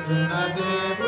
I did.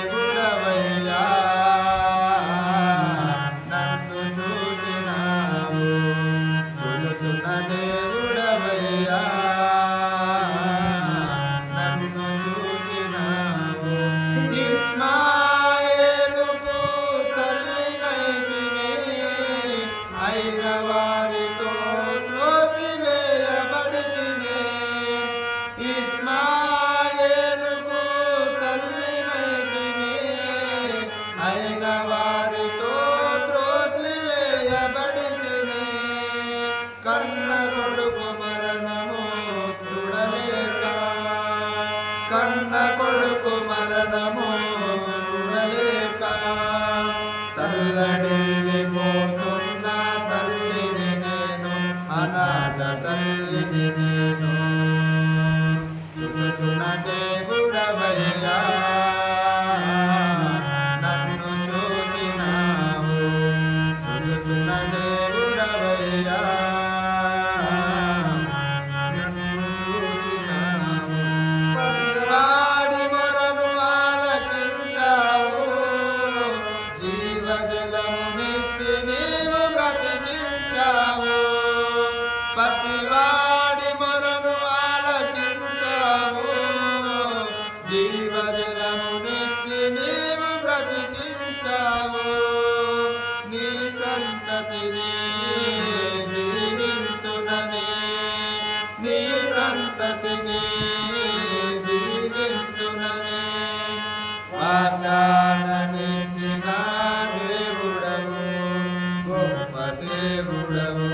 కన్న కొడుకు మరణము చూడలేక తల్లడి శివాడి మొరను ఆలకించావు. జీవజలము నిచ్చి నీవు బ్రతికించావు. నీ సంతతిని జీవింతుడని నీ సంతతిని జీవింతుడని వాగ్దానమిచ్చిన దేవుడవు గొప్ప దేవుడవు.